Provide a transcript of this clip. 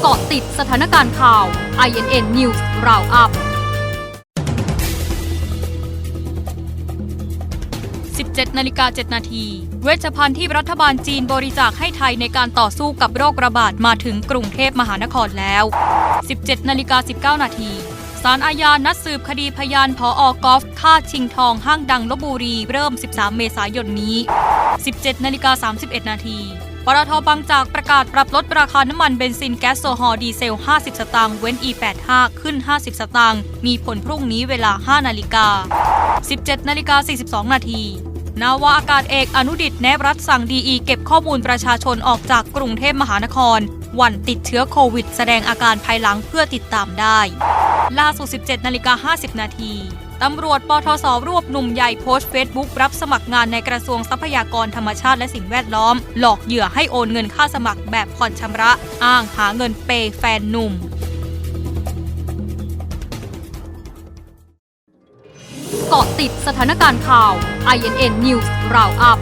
เกาะติดสถานการณ์ข่าว INN News Roundup 17นาฬิกา7นาทีเวชภัณฑ์ที่รัฐบาลจีนบริจาคให้ไทยในการต่อสู้กับโรคระบาดมาถึงกรุงเทพมหานครแล้ว 17นาฬิกา19นาทีศาลอาญานัดสืบคดีพยานพออกอล์ฟฆ่าชิงทองห้างดังลบบุรีเริ่ม 13 เมษายนนี้ 17นาฬิกา31นาที ปตทบางจากประกาศปรับลดราคาน้ำมันเบนซินแก๊สโซฮอล์ดีเซล 50 สตางค์เว้น E85 ขึ้น 50 สตางค์มีผลพรุ่งนี้เวลา 5 นาฬิกา 17 นาฬิกา 42 นาทีนาวาอากาศเอกอนุดิตแนบรัฐสั่งดีอีเก็บข้อมูลประชาชนออกจากกรุงเทพมหานคร วันติดเชื้อโควิด แสดงอาการภายหลังเพื่อติดตามได้ ล่าสุด 17 นาฬิกา 50 นาทีตำรวจปทศรวบหนุ่มใหญ่โพสต์เฟซบุ๊กรับสมัครงานในกระทรวงทรัพยากรธรรมชาติและสิ่งแวดล้อม หลอกเหยื่อให้โอนเงินค่าสมัครแบบผ่อนชำระ อ้างหาเงินเปยแฟนหนุ่มเกาะติดสถานการณ์ข่าว INN News Roundup